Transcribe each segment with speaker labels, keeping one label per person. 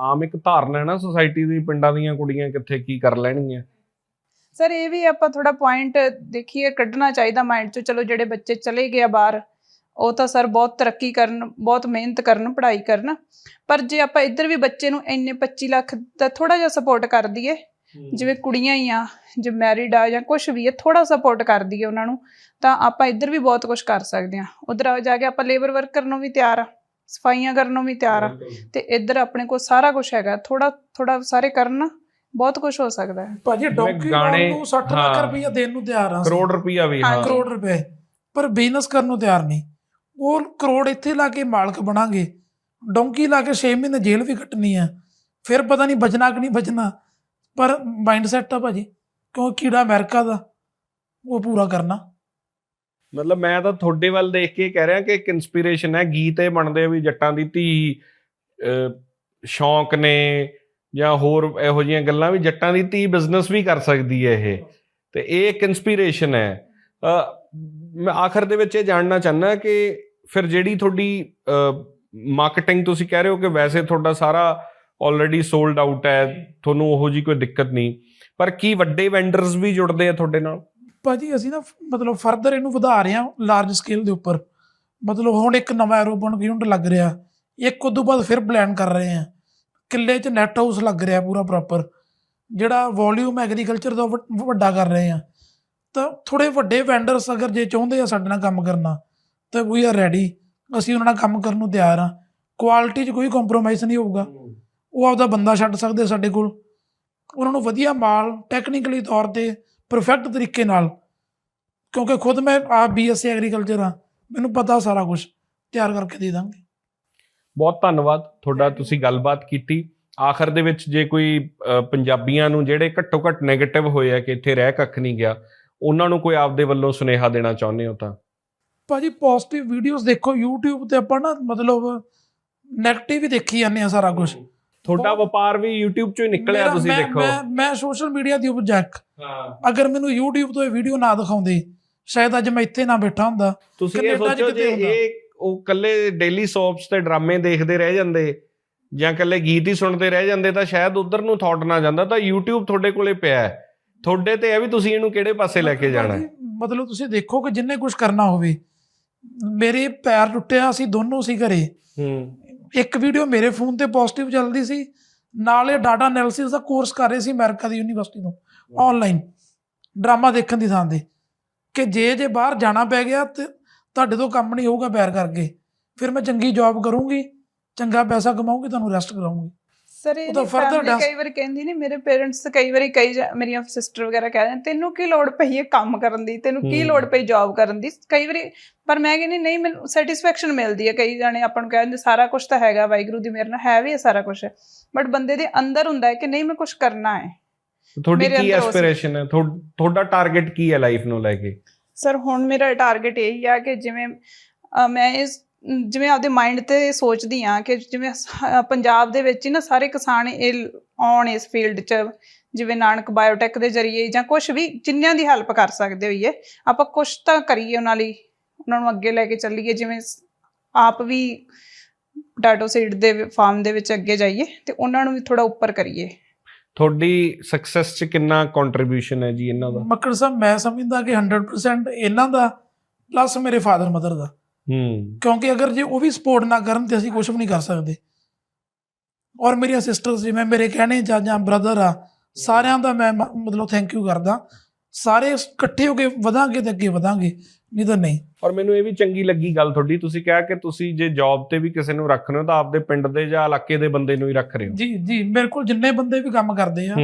Speaker 1: ਆਮ ਇੱਕ ਧਾਰਨਾ ਹੈ ਨਾ ਸੋਸਾਇਟੀ ਦੀ ਪਿੰਡਾਂ ਦੀਆਂ ਕੁੜੀਆਂ ਕਿੱਥੇ ਕੀ ਕਰ ਲੈਣਗੀਆਂ।
Speaker 2: ਸਰ ਇਹ ਵੀ ਆਪਾਂ ਥੋੜਾ ਪੁਆਇੰਟ ਦੇਖੀਏ ਕੱਢਣਾ ਚਾਹੀਦਾ ਮਾਈਂਡ 'ਚੋਂ ਚਲੋ ਜਿਹੜੇ ਬੱਚੇ ਚਲੇ ਗਏ ਆ ਬਾਹਰ ਉਹ ਤਾਂ ਸਰ ਬਹੁਤ ਤਰੱਕੀ ਕਰਨ ਬਹੁਤ ਮਿਹਨਤ ਕਰਨ ਪੜ੍ਹਾਈ ਕਰਨ। ਪਰ ਜੇ ਆਪਾਂ ਇੱਧਰ ਵੀ ਬੱਚੇ ਨੂੰ ਇੰਨੇ 25 ਲੱਖ ਦਾ ਥੋੜਾ ਜਿਹਾ ਸਪੋਰਟ ਕਰ ਦਈਏ ਜਿਵੇਂ ਕੁੜੀਆਂ ਹੀ ਆ ਜੇ ਮੈਰਿਡ ਆ ਜਾਂ ਕੁਝ ਵੀ ਹੈ ਥੋੜਾ ਸਪੋਰਟ ਕਰ ਦਈਏ ਉਹਨਾਂ ਨੂੰ ਤਾਂ ਆਪਾਂ ਇੱਧਰ ਵੀ ਬਹੁਤ ਕੁਝ ਕਰ ਸਕਦੇ ਆ। ਉਧਰ ਜਾ ਕੇ ਆਪਾਂ ਲੇਬਰ ਵਰਕ ਕਰਨ ਨੂੰ ਵੀ ਤਿਆਰ ਆ। ਸਫਾਈਆਂ ਕਰਨ ਨੂੰ ਵੀ ਤਿਆਰ ਆ। ਤੇ ਇੱਧਰ ਆਪਣੇ ਕੋਲ ਸਾਰਾ ਕੁਝ ਹੈਗਾ। ਥੋੜਾ ਥੋੜਾ ਸਾਰੇ ਕਰਨ ਬਹੁਤ ਕੁਝ ਹੋ ਸਕਦਾ ਹੈ।
Speaker 3: ਭਾਜੀ ਡੌਂਕੀ ਨੂੰ 60 ਲੱਖ। ਰੁਪਈਆ ਦੇਣ ਨੂੰ ਤਿਆਰ ਆ
Speaker 1: ਕਰੋੜ ਰੁਪਈਆ ਵੀ ਹਾਂ।
Speaker 3: ਕਰੋੜ ਰੁਪਏ। ਪਰ ਬਿਜ਼ਨਸ ਕਰਨ ਨੂੰ ਤਿਆਰ ਨਹੀਂ। ਉਹ ਕਰੋੜ ਇੱਥੇ ਲਾ ਕੇ ਮਾਲਕ ਬਣਾਂਗੇ। ਡੌਂਕੀ ਲਾ ਕੇ 6 ਮਹੀਨੇ ਜੇਲ੍ਹ ਵੀ ਕੱਟਣੀ ਆ। ਫਿਰ ਪਤਾ ਨਹੀਂ ਬਚਣਾ ਕਿ ਨਹੀਂ ਬਚਣਾ। ਪਰ ਮਾਈਂਡ ਸੈਟ ਆ ਭਾਜੀ। ਕਿਉਂ? ਕੀੜਾ ਅਮਰੀਕਾ ਦਾ। ਉਹ ਪੂਰਾ ਕਰਨਾ।
Speaker 1: ਮਤਲਬ ਮੈਂ ਤਾਂ ਤੁਹਾਡੇ ਵੱਲ ਦੇਖ ਕੇ ਕਹਿ ਰਿਹਾ ਕਿ ਇੱਕ ਇਨਸਪੀਰੇਸ਼ਨ ਹੈ, ਗੀਤ ਇਹ ਬਣਦੇ ਵੀ ਜੱਟਾਂ ਦੀ ਧੀ ਸ਼ੌਂਕ ਨੇ ਜਾਂ ਹੋਰ ਇਹੋ ਜਿਹੀਆਂ ਗੱਲਾਂ ਵੀ ਜੱਟਾਂ ਦੀ ਧੀ ਬਿਜ਼ਨਸ ਵੀ ਕਰ ਸਕਦੀ ਹੈ ਇਹ। ਤੇ ਇਹ ਇੱਕ ਇਨਸਪੀਰੇਸ਼ਨ ਹੈ। ਮੈਂ ਆਖਰ ਦੇ ਵਿੱਚ ਇਹ ਜਾਣਨਾ ਚਾਹੁੰਦਾ ਕਿ ਫਿਰ ਜਿਹੜੀ ਤੁਹਾਡੀ ਮਾਰਕੀਟਿੰਗ ਤੁਸੀਂ ਕਹਿ ਰਹੇ ਹੋ ਕਿ ਵੈਸੇ ਤੁਹਾਡਾ ਸਾਰਾ ਆਲਰੇਡੀ ਸੋਲਡ ਆਊਟ ਹੈ, ਤੁਹਾਨੂੰ ਉਹੋ ਜੀ ਕੋਈ ਦਿੱਕਤ ਨਹੀਂ, ਪਰ ਕੀ ਵੱਡੇ ਵੈਂਡਰਸ ਵੀ ਜੁੜਦੇ ਆ ਤੁਹਾਡੇ ਨਾਲ?
Speaker 3: ਭਾਜੀ ਅਸੀਂ ਨਾ ਮਤਲਬ ਫਰਦਰ ਇਹਨੂੰ ਵਧਾ ਰਹੇ ਹਾਂ ਲਾਰਜ ਸਕੇਲ ਦੇ ਉੱਪਰ। ਮਤਲਬ ਹੁਣ ਇੱਕ ਨਵਾਂ ਐਰੋਬਨ ਯੂਨਿਟ ਲੱਗ ਰਿਹਾ। ਇੱਕ ਉਦੋਂ ਬਾਅਦ ਫਿਰ ਪਲਾਨ ਕਰ ਰਹੇ ਹਾਂ। ਕਿੱਲੇ 'ਚ ਨੈਟ ਹਾਊਸ ਲੱਗ ਰਿਹਾ ਪੂਰਾ ਪ੍ਰੋਪਰ ਜਿਹੜਾ ਵੋਲਿਊਮ ਐਗਰੀਕਲਚਰ ਦਾ ਵੱਡਾ ਕਰ ਰਹੇ ਆ ਤਾਂ ਥੋੜੇ ਵੱਡੇ ਵੈਂਡਰਸ ਅਗਰ ਜੇ ਚਾਹੁੰਦੇ ਆ ਸਾਡੇ ਨਾਲ ਕੰਮ ਕਰਨਾ, ਤਾਂ ਵੀ ਆਰ ਰੈਡੀ ਅਸੀਂ ਉਹਨਾਂ ਨਾਲ ਕੰਮ ਕਰਨ ਨੂੰ ਤਿਆਰ ਆ ਕੁਆਲਿਟੀ 'ਚ ਕੋਈ ਕੰਪਰੋਮਾਈਜ਼ ਨਹੀਂ ਹੋਊਗਾ। ਉਹ ਆਪਦਾ ਬੰਦਾ ਛੱਡ ਸਕਦੇ ਸਾਡੇ ਕੋਲ। ਉਹਨਾਂ ਨੂੰ ਵਧੀਆ ਮਾਲ ਟੈਕਨੀਕਲੀ ਤੌਰ ਤੇ ਪਰਫੈਕਟ ਤਰੀਕੇ ਨਾਲ ਕਿਉਂਕਿ ਖੁਦ ਮੈਂ ਆਪ ਬੀਐਸਸੀ ਐਗਰੀਕਲਚਰ ਆ ਮੈਨੂੰ ਪਤਾ ਸਾਰਾ ਕੁਝ ਤਿਆਰ ਕਰਕੇ ਦੇ ਦਾਂਗੇ।
Speaker 1: ਬਹੁਤ ਧੰਨਵਾਦ ਤੁਹਾਡਾ ਤੁਸੀਂ ਗੱਲਬਾਤ ਕੀਤੀ। ਆਖਰ ਦੇ ਵਿੱਚ ਜੇ ਕੋਈ ਪੰਜਾਬੀਆਂ ਨੂੰ ਜਿਹੜੇ ਘੱਟੋ ਘੱਟ 네ਗੇਟਿਵ ਹੋਏ ਆ ਕਿ ਇੱਥੇ ਰਹਿ ਕੱਖ ਨਹੀਂ ਗਿਆ ਉਹਨਾਂ ਨੂੰ ਕੋਈ ਆਪਦੇ ਵੱਲੋਂ ਸੁਨੇਹਾ ਦੇਣਾ ਚਾਹੁੰਦੇ ਹੋ ਤਾਂ?
Speaker 3: ਭਾਜੀ ਪੋਜ਼ਿਟਿਵ ਵੀਡੀਓਜ਼ ਦੇਖੋ YouTube ਤੇ ਆਪਾਂ ਨਾ ਮਤਲਬ 네ਗੇਟਿਵ ਹੀ ਦੇਖੀ ਜਾਂਦੇ ਆ ਸਾਰਾ ਕੁਝ
Speaker 1: ਤੁਹਾਡਾ ਵਪਾਰ ਵੀ YouTube ਚੋਂ ਹੀ ਨਿਕਲਿਆ
Speaker 3: ਮੇਰਾ-
Speaker 1: ਤੁਸੀਂ
Speaker 3: ਮੈਂ-
Speaker 1: ਦੇਖੋ।
Speaker 3: ਮੈਂ ਮੈਂ ਸੋਸ਼ਲ ਮੀਡੀਆ ਦੀ ਉਪਜੈਕ
Speaker 1: ਹਾਂ।
Speaker 3: ਅਗਰ ਮੈਨੂੰ YouTube ਤੋਂ ਇਹ ਵੀਡੀਓ ਨਾ ਦਿਖਾਉਂਦੇ ਸ਼ਾਇਦ ਅੱਜ ਮੈਂ ਇੱਥੇ ਨਾ ਬੈਠਾ ਹੁੰਦਾ।
Speaker 1: ਤੁਸੀਂ ਇਹ
Speaker 3: ਕੈਨੇਡਾ 'ਚ
Speaker 1: ਸੋਚੋ
Speaker 3: ਕਿਤੇ
Speaker 1: ਜੇ
Speaker 3: ਹੁੰਦਾ।
Speaker 1: ਇਹ ਉਹ ਕੱਲੇ ਡੇਲੀ ਸੋਪਸ ਤੇ ਡਰਾਮੇ ਦੇਖਦੇ ਰਹਿ ਜਾਂਦੇ ਜਾਂ ਕੱਲੇ ਗੀਤ ਹੀ ਸੁਣਦੇ ਰਹਿ ਜਾਂਦੇ ਤਾਂ ਸ਼ਾਇਦ ਉਧਰ ਨੂੰ ਥਾਟ ਨਾ ਜਾਂਦਾ ਤਾਂ YouTube ਤੁਹਾਡੇ ਕੋਲੇ ਪਿਆ ਹੈ। ਤੁਹਾਡੇ ਤੇ ਹੈ ਵੀ ਤੁਸੀਂ ਇਹਨੂੰ ਕਿਹੜੇ ਪਾਸੇ ਲੈ ਕੇ ਜਾਣਾ ਹੈ?
Speaker 3: ਮਤਲਬ ਤੁਸੀਂ ਦੇਖੋ ਕਿ ਜਿੰਨੇ ਕੁਝ ਕਰਨਾ ਹੋਵੇ ਮੇਰੇ ਪੈਰ ਟੁੱਟਿਆ ਸੀ ਦੋਨੋਂ ਸੀ ਘਰੇ।
Speaker 1: ਹੂੰ।
Speaker 3: ਇੱਕ ਵੀਡੀਓ ਮੇਰੇ ਫੋਨ ਤੇ ਪੋਜ਼ਿਟਿਵ ਚੱਲਦੀ ਸੀ। ਨਾਲੇ ਡਾਟਾ ਐਨਾਲਿਸਿਸ ਦਾ ਕੋਰਸ ਕਰ ਰਹੇ ਸੀ ਅਮਰੀਕਾ ਦੀ ਯੂਨੀਵਰਸਿਟੀ ਤੋਂ। ਆਨਲਾਈਨ ਡਰਾਮਾ ਦੇਖਣ ਦੀ ਥਾਂ ਤੇ। ਕਿ ਜੇ ਜੇ ਬਾਹਰ ਜਾਣਾ ਪੈ ਗਿਆ ਤੇ ਤੁਹਾਡੇ ਤੋਂ ਕੰਮ ਨਹੀਂ ਹੋਊਗਾ ਪੈਰ ਕਰਕੇ। ਫਿਰ ਮੈਂ ਚੰਗੀ ਜੌਬ ਕਰੂੰਗੀ, ਚੰਗਾ ਪੈਸਾ ਕਮਾਉਂਗੀ ਤੁਹਾਨੂੰ ਰੈਸਟ ਕਰਾਉਂਗੀ
Speaker 2: ਸਰ ਇਹ
Speaker 3: ਤਾਂ dance-
Speaker 2: ਕਈ ਵਾਰੀ ਕਹਿੰਦੀ ਨਹੀਂ ਮੇਰੇ ਪੇਰੈਂਟਸ ਕਈ ਵਾਰੀ ਕਈ ਮੇਰੀਆਂ ਸਿਸਟਰ ਵਗੈਰਾ ਕਹਿ ਤੈਨੂੰ ਕੀ ਲੋੜ ਪਈ ਹੈ ਕੰਮ ਕਰਨ ਦੀ? ਤੈਨੂੰ ਕੀ। ਲੋੜ ਪਈ ਜੌਬ ਕਰਨ ਦੀ? ਕਈ ਵਾਰੀ ਪਰ ਮੈਂ ਕਹਿੰਦੀ ਨਹੀਂ ਮੈਨੂੰ ਸੈਟੀਸਫੈਕਸ਼ਨ ਮਿਲਦੀ ਹੈ। ਕਈ ਜਾਣੇ ਆਪਾਂ ਨੂੰ ਕਹਿੰਦੇ ਸਾਰਾ ਕੁਝ ਤਾਂ ਹੈਗਾ ਵਾਹਿਗੁਰੂ ਦੀ ਮਿਹਰ ਨਾਲ ਹੈ ਵੀ ਹੈ ਸਾਰਾ ਕੁਝ ਬਟ ਬੰਦੇ ਦੇ ਅੰਦਰ ਹੁੰਦਾ ਹੈ ਕਿ ਨਹੀਂ ਮੈਂ ਕੁਝ ਕਰਨਾ ਹੈ।
Speaker 1: ਤੁਹਾਡੀ ਕੀ ਐਸਪੀਰੇਸ਼ਨ ਹੈ ਤੁਹਾ- ਤੁਹਾਡਾ ਟਾਰਗੇਟ ਕੀ ਹੈ ਲਾਈਫ ਨੂੰ ਲੈ ਕੇ?
Speaker 2: ਸਰ ਹੁਣ ਮੇਰਾ ਟਾਰਗੇਟ ਇਹ ਆ ਕਿ ਜਿਵੇਂ ਮੈਂ ਇਸ ਜਿਵੇਂ ਆਪਦੇ ਮਾਈਂਡ ਤੇ ਸੋਚਦੀ ਆ ਕਿ ਜਿਵੇਂ ਪੰਜਾਬ ਦੇ ਵਿੱਚ ਹੀ ਨਾ ਸਾਰੇ ਕਿਸਾਨ ਇਹ ਆਉਣ ਇਸ ਫੀਲਡ 'ਚ ਜਿਵੇਂ ਨਾਨਕ ਬਾਇਓਟੈਕ ਦੇ ਜ਼ਰੀਏ ਜਾਂ ਕੁਝ ਵੀ ਜਿੰਨਿਆਂ ਦੀ ਹੈਲਪ ਕਰ ਸਕਦੇ ਹੋਈਏ ਆਪਾਂ ਕੁਝ ਤਾਂ ਕਰੀਏ ਉਹਨਾਂ ਲਈ ਉਹਨਾਂ ਨੂੰ ਅੱਗੇ ਲੈ ਕੇ ਚੱਲੀਏ ਜਿਵੇਂ ਆਪ ਵੀ ਪੋਟੈਟੋ ਸੀਡ ਦੇ ਫਾਰਮ ਦੇ ਵਿੱਚ ਅੱਗੇ ਜਾਈਏ ਤੇ ਉਹਨਾਂ ਨੂੰ ਵੀ ਥੋੜਾ ਉੱਪਰ ਕਰੀਏ।
Speaker 1: ਤੁਹਾਡੀ ਸਕਸੈਸ 'ਚ ਕਿੰਨਾ ਕੰਟਰੀਬਿਊਸ਼ਨ ਹੈ ਜੀ ਇਹਨਾਂ ਦਾ?
Speaker 3: ਮੱਕੜ ਸਾਹਿਬ ਮੈਂ ਸਮਝਦਾ ਕਿ 100% ਇਹਨਾਂ ਦਾ ਪਲੱਸ ਮੇਰੇ ਫਾਦਰ ਮਦਰ ਦਾ।
Speaker 1: ਹੂੰ।
Speaker 3: ਕਿਉਂਕਿ ਅਗਰ ਜੇ ਉਹ ਵੀ ਸਪੋਰਟ ਨਾ ਕਰਨ ਤੇ ਅਸੀਂ ਕੁਝ ਵੀ ਨਹੀਂ ਕਰ ਸਕਦੇ। ਔਰ ਮੇਰੀਆਂ ਸਿਸਟਰਸ ਜਿਵੇਂ ਮੇਰੇ ਕਹਿਣੇ ਜਾਂ ਜਾਂ ਬ੍ਰਦਰ ਆ ਸਾਰਿਆਂ ਦਾ ਮੈਂ ਮਤਲਬ ਥੈਂਕ ਯੂ ਕਰਦਾ। ਸਾਰੇ ਇਕੱਠੇ ਹੋ ਕੇ ਵਧਾਂਗੇ ਤੇ ਅੱਗੇ ਵਧਾਂਗੇ ਨਹੀਂ ਤਾਂ ਨਹੀਂ।
Speaker 1: ਔਰ ਮੈਨੂੰ ਇਹ ਵੀ ਚੰਗੀ ਲੱਗੀ ਗੱਲ ਤੁਹਾਡੀ। ਤੁਸੀਂ ਕਿਹਾ ਕਿ ਤੁਸੀਂ ਜੇ ਜੌਬ ਤੇ ਵੀ ਕਿਸੇ ਨੂੰ ਰੱਖ ਰਹੇ ਹੋ ਤਾਂ ਆਪਦੇ ਪਿੰਡ ਦੇ ਜਾਂ ਇਲਾਕੇ ਦੇ ਬੰਦੇ ਨੂੰ ਹੀ ਰੱਖ ਰਹੇ ਹੋ।
Speaker 3: ਜੀ ਜੀ ਮੇਰੇ ਕੋਲ ਜਿੰਨੇ ਬੰਦੇ ਵੀ ਕੰਮ ਕਰਦੇ ਆ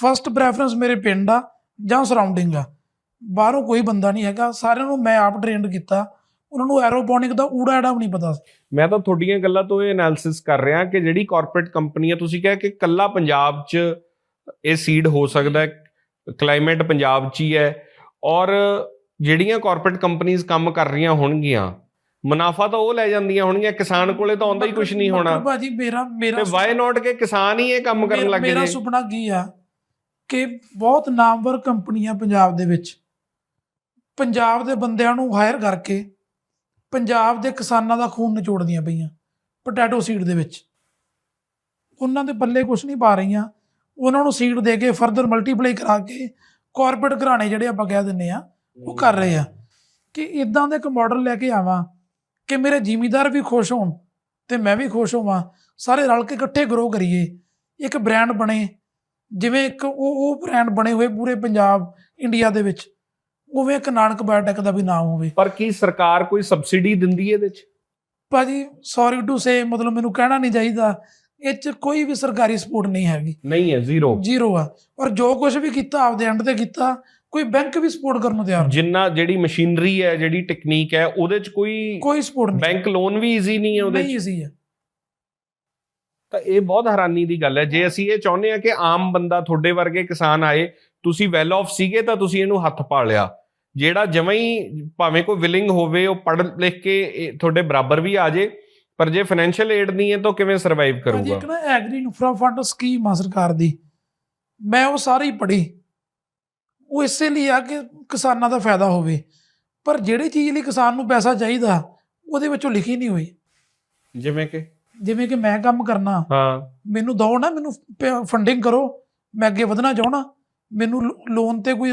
Speaker 3: ਫਰਸਟ ਪ੍ਰੈਫਰੈਂਸ ਮੇਰੇ ਪਿੰਡ ਆ ਜਾਂ ਸਰਾਊਂਡਿੰਗ ਆ। ਬਾਹਰੋਂ ਕੋਈ ਬੰਦਾ ਨਹੀਂ ਹੈਗਾ। ਸਾਰਿਆਂ ਨੂੰ ਮੈਂ ਆਪ ਟ੍ਰੇਨਡ ਕੀਤਾ। ਉਹਨਾਂ ਨੂੰ ਐਰੋਪੋਨਿਕ ਦਾ ਊੜਾ ਐੜਾ ਵੀ ਨਹੀਂ ਪਤਾ ਸੀ।
Speaker 1: ਮੈਂ ਤਾਂ ਤੁਹਾਡੀਆਂ ਗੱਲਾਂ ਤੋਂ ਇਹ ਐਨਾਲਿਸਿਸ ਕਰ ਰਿਹਾ ਕਿ ਜਿਹੜੀ ਕਾਰਪੋਰੇਟ ਕੰਪਨੀ ਹੈ ਤੁਸੀਂ ਕਿਹਾ ਕਿ ਕੱਲਾ ਪੰਜਾਬ 'ਚ ਇਹ ਸੀਡ ਹੋ ਸਕਦਾ ਹੈ ਕਲਾਈਮੇਟ ਪੰਜਾਬ 'ਚ ਹੀ ਹੈ ਔਰ ਜਿਹੜੀਆਂ ਕਾਰਪੋਰੇਟ ਕੰਪਨੀਆਂ ਕੰਮ ਕਰ ਰਹੀਆਂ ਹੋਣਗੀਆਂ ਮੁਨਾਫਾ ਤਾਂ ਉਹ ਲੈ ਜਾਂਦੀਆਂ ਹੋਣਗੀਆਂ ਕਿਸਾਨ ਕੋਲੇ ਤਾਂ ਆਉਂਦਾ ਹੀ ਕੁਝ ਨਹੀਂ ਹੋਣਾ
Speaker 3: ਭਾਜੀ ਮੇਰਾ ਮੇਰਾ
Speaker 1: ਤੇ ਵਾਈ ਨਾਟ ਕਿ ਕਿਸਾਨ ਹੀ ਇਹ ਕੰਮ ਕਰਨ
Speaker 3: ਮੇਰਾ-
Speaker 1: ਲੱਗ
Speaker 3: ਮੇਰਾ
Speaker 1: ਜੇ
Speaker 3: ਸੁਪਨਾ ਕੀ ਆ ਕਿ ਬਹੁਤ ਨਾਮਵਰ ਕੰਪਨੀਆਂ ਪੰਜਾਬ ਦੇ ਵਿੱਚ ਪੰਜਾਬ ਦੇ ਬੰਦਿਆਂ ਨੂੰ ਹਾਇਰ ਕਰਕੇ ਪੰਜਾਬ ਦੇ ਕਿਸਾਨਾਂ ਦਾ ਖੂਨ ਨਿਚੋੜਦੀਆਂ ਪਈਆਂ ਪੋਟੈਟੋ ਸੀਡ ਦੇ ਵਿੱਚ। ਉਹਨਾਂ ਦੇ ਪੱਲੇ ਕੁਝ ਨਹੀਂ ਪਾ ਰਹੀਆਂ। ਉਹਨਾਂ ਨੂੰ ਸੀਡ ਦੇ ਕੇ ਫਰਦਰ ਮਲਟੀਪਲਾਈ ਕਰਾ ਕੇ ਕਾਰਪੋਰੇਟ ਘਰਾਣੇ ਜਿਹੜੇ ਆਪਾਂ ਕਹਿ ਦਿੰਨੇ ਆ ਉਹ ਕਰ ਰਹੇ ਆ। ਕਿ ਇਦਾਂ ਦਾ ਇੱਕ ਮਾਡਲ ਲੈ ਕੇ ਆਵਾਂ ਕਿ ਮੇਰੇ ਜ਼ਿਮੀਦਾਰ ਵੀ ਖੁਸ਼ ਹੋਣ ਤੇ ਮੈਂ ਵੀ ਖੁਸ਼ ਹੋਵਾਂ। ਸਾਰੇ ਰਲ ਕੇ ਇਕੱਠੇ ਗਰੋ ਕਰੀਏ। ਇੱਕ ਬ੍ਰਾਂਡ ਬਣੇ, ਜਿਵੇਂ ਇੱਕ ਉਹ ਉਹ ਬ੍ਰਾਂਡ ਬਣੇ ਹੋਏ ਪੂਰੇ ਪੰਜਾਬ ਇੰਡੀਆ ਦੇ ਵਿੱਚ। ਉਵੇਂ ਇੱਕ ਨਾਨਕ ਬਾਇਓਟੈਕ ਦਾ ਵੀ ਨਾਮ ਹੋਵੇ।
Speaker 1: ਪਰ ਕੀ ਸਰਕਾਰ ਕੋਈ ਸਬਸਿਡੀ ਦਿੰਦੀ ਹੈ ਇਹਦੇ 'ਚ?
Speaker 3: ਭਾਜੀ ਸੌਰੀ ਟੂ ਸੇ ਮਤਲਬ ਮੈਨੂੰ ਕਹਿਣਾ ਨਹੀਂ ਚਾਹੀਦਾ। ਇਹ 'ਚ ਕੋਈ ਵੀ ਸਰਕਾਰੀ ਸਪੋਰਟ ਨਹੀਂ ਹੈਗੀ।
Speaker 1: ਨਹੀਂ ਹੈ ਜ਼ੀਰੋ।
Speaker 3: ਜ਼ੀਰੋ ਆ। ਔਰ ਜੋ ਕੁਝ ਵੀ ਕੀਤਾ ਆਪਦੇ ਐਂਡ ਤੇ ਕੀਤਾ ਕੋਈ ਬੈਂਕ ਵੀ ਸਪੋਰਟ ਕਰਨ ਨੂੰ ਤਿਆਰ ਨਹੀਂ।
Speaker 1: ਜਿੰਨਾ ਜਿਹੜੀ ਮਸ਼ੀਨਰੀ ਹੈ ਜਿਹੜੀ ਟੈਕਨੀਕ ਹੈ ਉਹਦੇ 'ਚ ਕੋਈ
Speaker 3: ਕੋਈ ਸਪੋਰਟ ਨਹੀਂ।
Speaker 1: ਬੈਂਕ ਲੋਨ ਵੀ ਈਜ਼ੀ ਨਹੀਂ ਹੈ ਉਹਦੇ 'ਚ?
Speaker 3: ਨਹੀਂ ਸੀ ਹੈ।
Speaker 1: ਤਾਂ ਇਹ ਬਹੁਤ ਹੈਰਾਨੀ ਦੀ ਗੱਲ ਹੈ। ਜੇ ਅਸੀਂ ਇਹ ਚਾਹੁੰਦੇ ਆ ਕਿ ਆਮ ਬੰਦਾ ਤੁਹਾਡੇ ਵਰਗੇ ਕਿਸਾਨ ਆਏ ਤੁਸੀਂ ਵੈਲ ਆਫ ਸੀਗੇ ਤਾਂ ਤੁਸੀਂ ਇਹਨੂੰ ਹੱਥ ਪਾ ਲਿਆ। ਜਿਹੜਾ ਜਮਾਂ ਹੀ ਭਾਵੇਂ ਕੋਈ ਵਿਲਿੰਗ ਹੋਵੇ ਉਹ ਪੜ੍ਹ ਲਿਖ ਕੇ ਤੁਹਾਡੇ ਬਰਾਬਰ ਵੀ ਆ ਜੇ ਪਰ ਜੇ ਫਾਈਨੈਂਸ਼ੀਅਲ ਏਡ ਨਹੀਂ ਹੈ ਤਾਂ ਕਿਵੇਂ ਸਰਵਾਈਵ ਕਰੂਗਾ?
Speaker 3: ਇੱਕ ਨਾ ਐਗਰੀ ਇਨਫਰਾ ਫੰਡ ਸਕੀਮ ਆ ਸਰਕਾਰ ਦੀ। ਮੈਂ ਉਹ ਸਾਰੀ ਪੜ੍ਹੀ। ਉਹ ਇਸੇ ਲਈ ਆ ਕਿ ਕਿਸਾਨਾਂ ਦਾ ਫਾਇਦਾ ਹੋਵੇ। ਪਰ ਜਿਹੜੀ ਚੀਜ਼ ਲਈ ਕਿਸਾਨ ਨੂੰ ਪੈਸਾ ਚਾਹੀਦਾ ਉਹਦੇ ਵਿੱਚੋਂ ਲਿਖੀ ਨਹੀਂ ਹੋਈ।
Speaker 1: ਜਿਵੇਂ ਕਿ?
Speaker 3: ਜਿਵੇਂ ਕਿ ਮੈਂ ਕੰਮ ਕਰਨਾ।
Speaker 1: ਹਾਂ।
Speaker 3: ਮੈਨੂੰ ਦਿਓ ਨਾ ਮੈਨੂੰ ਫੰਡਿੰਗ ਕਰੋ। ਮੈਂ ਅੱਗੇ ਵਧਣਾ ਚਾਹਣਾ ਮੈਨੂੰ ਲੋਨ ਤੇ ਕੋਈ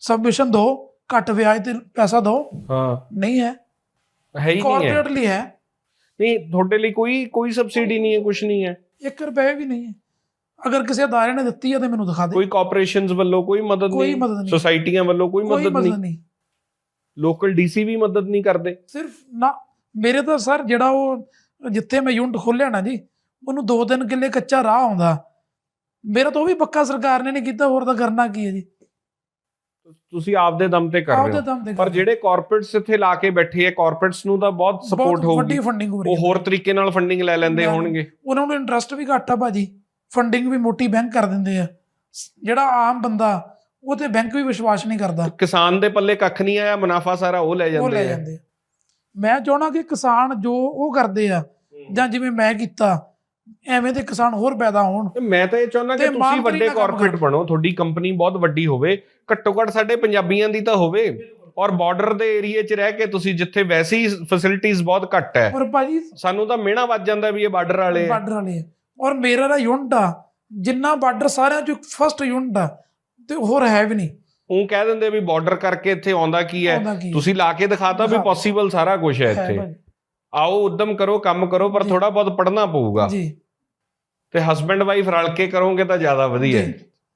Speaker 3: ਸਬਮਿਸ਼ਨ ਦਿਓ ਘੱਟ ਵਿਆਜ ਤੇ ਪੈਸਾ ਦਿਓ
Speaker 1: ਹਾਂ।
Speaker 3: ਨਹੀਂ ਹੈ।
Speaker 1: ਹੈ ਹੀ ਨਹੀਂ ਹੈ।
Speaker 3: ਕਾਰਪੋਰੇਟ ਲਈ ਹੈ।
Speaker 1: ਨਹੀਂ ਤੁਹਾਡੇ ਲਈ ਕੋਈ ਕੋਈ ਸਬਸਿਡੀ ਨਹੀਂ ਹੈ ਕੁਝ ਨਹੀਂ ਹੈ।
Speaker 3: 1 ਰੁਪਏ ਵੀ ਨਹੀਂ ਹੈ। ਅਗਰ ਕਿਸੇ ਅਦਾਰੇ ਨੇ ਦਿੱਤੀ ਹੈ ਤੇ ਮੈਨੂੰ ਦਿਖਾ ਦੇ।
Speaker 1: ਕੋਈ ਕਾਰਪੋਰੇਸ਼ਨਸ ਵੱਲੋਂ ਕੋਈ ਮਦਦ
Speaker 3: ਕੋਈ
Speaker 1: ਨਹੀਂ।
Speaker 3: ਮਦਦ ਨਹੀਂ।
Speaker 1: ਸੁਸਾਇਟੀਆਂ ਵੱਲੋਂ ਕੋਈ
Speaker 3: ਕੋਈ
Speaker 1: ਮਦਦ ਨਹੀਂ।
Speaker 3: ਮਦਦ ਨਹੀਂ
Speaker 1: ਲੋਕਲ ਡੀਸੀ ਵੀ ਮਦਦ ਨਹੀਂ ਕਰਦੇ।
Speaker 3: ਸਿਰਫ ਨਾ ਮੇਰੇ ਤਾਂ ਸਰ ਜਿਹੜਾ ਉਹ ਜਿੱਥੇ ਮੈਂ ਯੂਨਿਟ ਖੋਲਿਆ ਨਾ ਜੀ ਉਹਨੂੰ ਦੋ ਤਿੰਨ ਕਿੱਲੇ ਕੱਚਾ ਰਾਹ ਆਉਂਦਾ। ਮੇਰਾ ਤਾਂ ਉਹ ਵੀ ਪੱਕਾ ਸਰਕਾਰ ਨੇ ਨਹੀਂ ਕੀਤਾ ਹੋਰ ਤਾਂ ਕਰਨਾ ਕੀ ਹੈ ਜੀ?
Speaker 1: ਤੁਸੀਂ ਆਪਦੇ ਦਮ ਤੇ ਕਰ ਰਹੇ ਹੋ। ਪਰ ਜਿਹੜੇ ਕਾਰਪੋਰੇਟਸ ਇੱਥੇ ਲਾ ਕੇ ਬੈਠੇ ਆ ਕਾਰਪੋਰੇਟਸ ਨੂੰ ਤਾਂ ਬਹੁਤ ਸਪੋਰਟ
Speaker 3: ਵੱਡੀ
Speaker 1: ਹੋਊਗੀ।
Speaker 3: ਫੰਡਿੰਗ ਹੋ ਰਹੀ
Speaker 1: ਉਹ ਹੋਰ ਤਰੀਕੇ ਨਾਲ ਫੰਡਿੰਗ ਲੈ ਲੈਂਦੇ ਹੋਣਗੇ।
Speaker 3: ਉਹਨਾਂ ਨੂੰ ਇੰਟਰਸਟ ਵੀ ਘੱਟ ਆ ਭਾਜੀ। ਫੰਡਿੰਗ ਵੀ ਮੋਟੀ ਬੈਂਕ ਕਰ ਦਿੰਦੇ ਆ। ਜਿਹੜਾ ਆਮ ਬੰਦਾ ਉਹ ਤੇ ਬੈਂਕ ਵੀ ਵਿਸ਼ਵਾਸ ਨਹੀਂ ਕਰਦਾ।
Speaker 1: ਕਿਸਾਨ ਦੇ ਪੱਲੇ ਕੱਖ ਨਹੀਂ ਆਇਆ ਮੁਨਾਫਾ ਸਾਰਾ ਉਹ ਲੈ ਜਾਂਦੇ ਆ।
Speaker 3: ਮੈਂ ਚਾਹਣਾ ਕਿ ਕਿਸਾਨ ਜੋ ਉਹ ਕਰਦੇ ਆ ਜਾਂ ਜਿਵੇਂ ਮੈਂ ਕੀਤਾ ਐਵੇਂ ਦੇ ਕਿਸਾਨ ਹੋਰ ਪੈਦਾ ਹੋਣ
Speaker 1: ਤੇ ਮੈਂ ਤਾਂ ਇਹ ਚਾਹੁੰਦਾ ਕਿ ਤੁਸੀਂ ਵੱਡੇ ਕਾਰਪੋਰੇਟ
Speaker 3: ਕਰੋ।
Speaker 1: ਬਣੋ ਤੁਹਾਡੀ ਕੰਪਨੀ ਬਹੁਤ ਵੱਡੀ ਹੋਵੇ ਘੱਟੋ ਘੱਟ ਸਾਡੇ ਪੰਜਾਬੀਆਂ ਦੀ ਤਾਂ ਹੋਵੇ ਔਰ ਬਾਰਡਰ ਦੇ ਏਰੀਏ 'ਚ ਰਹਿ ਕੇ ਤੁਸੀਂ ਜਿੱਥੇ ਵੈਸੇ ਹੀ ਫੈਸਿਲਿਟੀਆਂ ਬਹੁਤ ਘੱਟ ਹੈ
Speaker 3: ਔਰ ਭਾਜੀ
Speaker 1: ਸਾਨੂੰ ਤਾਂ ਮਿਹਣਾ ਵੱਜ ਜਾਂਦਾ ਵੀ ਇਹ ਬਾਰਡਰ ਵਾਲੇ।
Speaker 3: ਬਾਰਡਰ ਵਾਲੇ ਔਰ ਮੇਰਾ ਦਾ ਯੂਨਿਟ ਆ ਜਿੰਨਾ ਬਾਰਡਰ ਸਾਰਿਆਂ ਚੋਂ ਫਸਟ ਯੂਨਿਟ ਆ ਤੇ ਹੋਰ ਹੈ ਵੀ ਨਹੀਂ
Speaker 1: ਉਹ ਕਹਿ ਦਿੰਦੇ ਵੀ ਬਾਰਡਰ ਕਰਕੇ ਇੱਥੇ ਆਉਂਦਾ ਕੀ ਹੈ। ਤੁਸੀਂ ਲਾ ਕੇ ਦਿਖਾਤਾ ਵੀ ਪੋਸੀਬਲ ਸਾਰਾ ਕੁਝ ਹੈ ਇੱਥੇ। ਆਓ ਉਦਮ ਕਰੋ ਕੰਮ ਕਰੋ ਪਰ। ਥੋੜਾ ਬਹੁਤ ਪੜ੍ਹਨਾ ਪਊਗਾ
Speaker 3: ਜੀ
Speaker 1: ਤੇ ਹਸਬੰਡ ਵਾਈਫ ਰਲ ਕੇ ਕਰੋਗੇ ਤਾਂ ਜ਼ਿਆਦਾ ਵਧੀਆ ਹੈ।